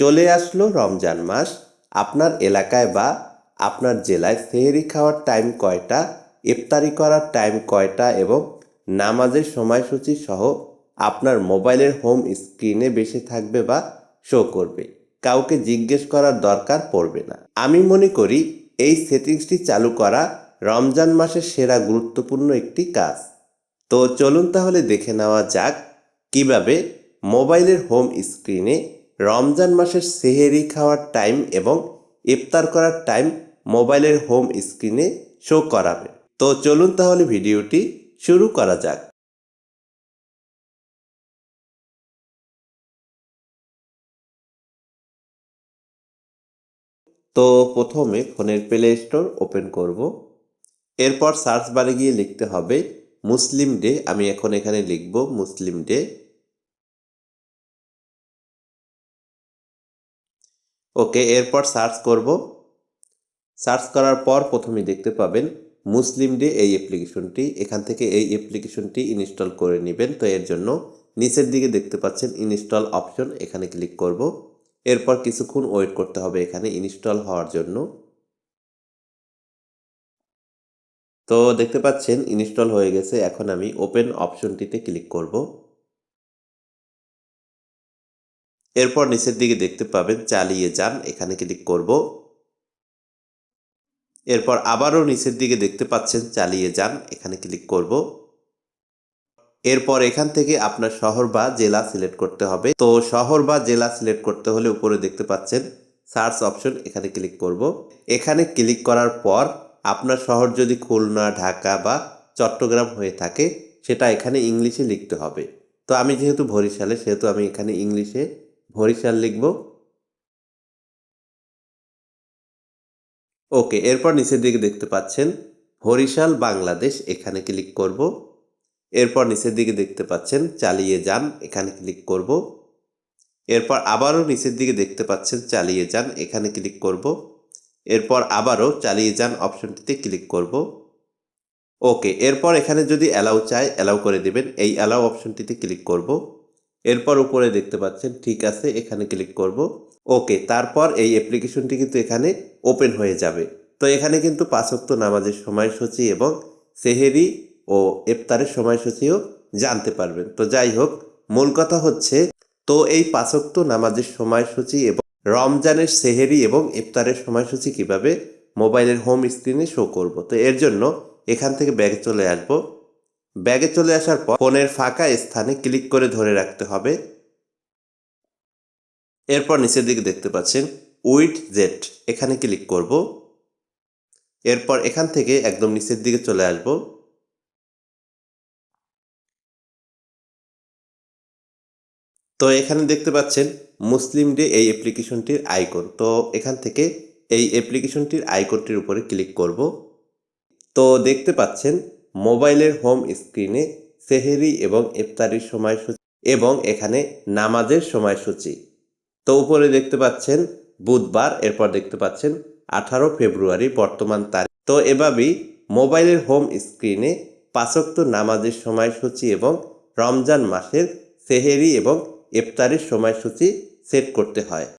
চলে আসলো রমজান মাস। আপনার এলাকায় বা আপনার জেলায় সেহরি খাওয়ার টাইম কয়টা, ইফতারি করার টাইম কয়টা এবং নামাজের সময়সূচি সহ আপনার মোবাইলের হোম স্ক্রিনে বেশি থাকবে বা শো করবে। কাউকে জিজ্ঞেস করার দরকার পড়বে না। আমি মনে করি এই সেটিংসটি চালু করা রমজান মাসের সেরা গুরুত্বপূর্ণ একটি কাজ। তো চলুন তাহলে দেখে নেওয়া যাক কীভাবে মোবাইলের হোম স্ক্রিনে রমজান মাসের সেহেরি খাওয়ার টাইম এবং ইফতার করার টাইম মোবাইলের হোম স্ক্রিনে শো করাবে। তো চলুন তাহলে ভিডিওটি শুরু করা যাক। তো প্রথমে ফোনের প্লে স্টোর ওপেন করব। এরপর সার্চ বারে গিয়ে লিখতে হবে, মুসলিম ডে আমি এখন এখানে লিখব, মুসলিম ডে ওকে, এরপর সার্চ করব। সার্চ করার পর প্রথমে দেখতে পাবেন মুসলিম ডে এই অ্যাপ্লিকেশনটি। এখান থেকে এই অ্যাপ্লিকেশনটি ইনস্টল করে নেবেন। তো এর জন্য নিচের দিকে দেখতে পাচ্ছেন ইনস্টল অপশন, এখানে ক্লিক করব। এরপর কিছুক্ষণ ওয়েট করতে হবে এখানে ইনস্টল হওয়ার জন্য। তো দেখতে পাচ্ছেন ইনস্টল হয়ে গেছে। এখন আমি ওপেন অপশনটিতে ক্লিক করব। এরপর নিচের দিকে দেখতে পাবেন, চালিয়ে যান, এখানে ক্লিক করব। এরপর আবারও নিচের দিকে দেখতে পাচ্ছেন, চালিয়ে যান, এখানে ক্লিক করব। এরপর এখান থেকে আপনার শহর বা জেলা সিলেক্ট করতে হবে। তো শহর বা জেলা সিলেক্ট করতে হলে উপরে দেখতে পাচ্ছেন সার্চ অপশন এখানে ক্লিক করব। এখানে ক্লিক করার পর আপনার শহর যদি খুলনা, ঢাকা বা চট্টগ্রাম হয়ে থাকে, সেটা এখানে ইংলিশে লিখতে হবে। তো আমি যেহেতু বরিশালে, সেহেতু আমি এখানে ইংলিশে বরিশাল লিখব। ওকে, এরপর নিচের দিকে দেখতে পাচ্ছেন বরিশাল বাংলাদেশ, এখানে ক্লিক করব। এরপর নিচের দিকে দেখতে পাচ্ছেন, চালিয়ে যান, এখানে ক্লিক করব। এরপর আবারও নিচের দিকে দেখতে পাচ্ছেন, চালিয়ে যান, এখানে ক্লিক করব। এরপর আবারও চালিয়ে যান অপশনটিতে ক্লিক করব। ওকে, এরপর এখানে যদি অ্যালাউ চায় অ্যালাউ করে দেবেন, এই অ্যালাউ অপশনটিতে ক্লিক করব। এরপর উপরে দেখতে পাচ্ছেন, ঠিক আছে, এখানে ক্লিক করব। ওকে তারপর এই অ্যাপ্লিকেশনটি কিন্তু এখানে ওপেন হয়ে যাবে। তো এখানে কিন্তু পাঁচক্ত নামাজের সময়সূচি এবং সেহেরি ও ইফতারের সময়সূচিও জানতে পারবেন। তো যাই হোক, মূল কথা হচ্ছে, তো এই পাঁচক্ত নামাজের সময়সূচি এবং রমজানের সেহেরি এবং ইফতারের সময়সূচি কীভাবে মোবাইলের হোম স্ক্রিনে শো করব? তো এর জন্য এখান থেকে ব্যাগে চলে আসব। ব্যাগে চলে আসার পর ফোনের ফাঁকা স্থানে ক্লিক করে ধরে রাখতে হবে। এরপর নিচের দিকে দেখতে পাচ্ছেন উইট জেট এখানে ক্লিক করব। এরপর এখান থেকে একদম নিচের দিকে চলে আসব। তো এখানে দেখতে পাচ্ছেন মুসলিম ডে এই অ্যাপ্লিকেশনটির আইকন। তো এখান থেকে এই অ্যাপ্লিকেশনটির আইকনটির উপরে ক্লিক করব। তো দেখতে পাচ্ছেন মোবাইলের হোম স্ক্রিনে সেহেরি এবং ইফতারির সময়সূচি এবং এখানে নামাজের সময়সূচি। তো উপরে দেখতে পাচ্ছেন, বুধবার, এরপর দেখতে পাচ্ছেন, আঠারো ফেব্রুয়ারি বর্তমান তারিখ। তো এভাবেই মোবাইলের হোম স্ক্রিনে পাঁচক্ত নামাজের সময়সূচি এবং রমজান মাসের সেহেরি এবং ইফতারির সময়সূচি সেট করতে হয়।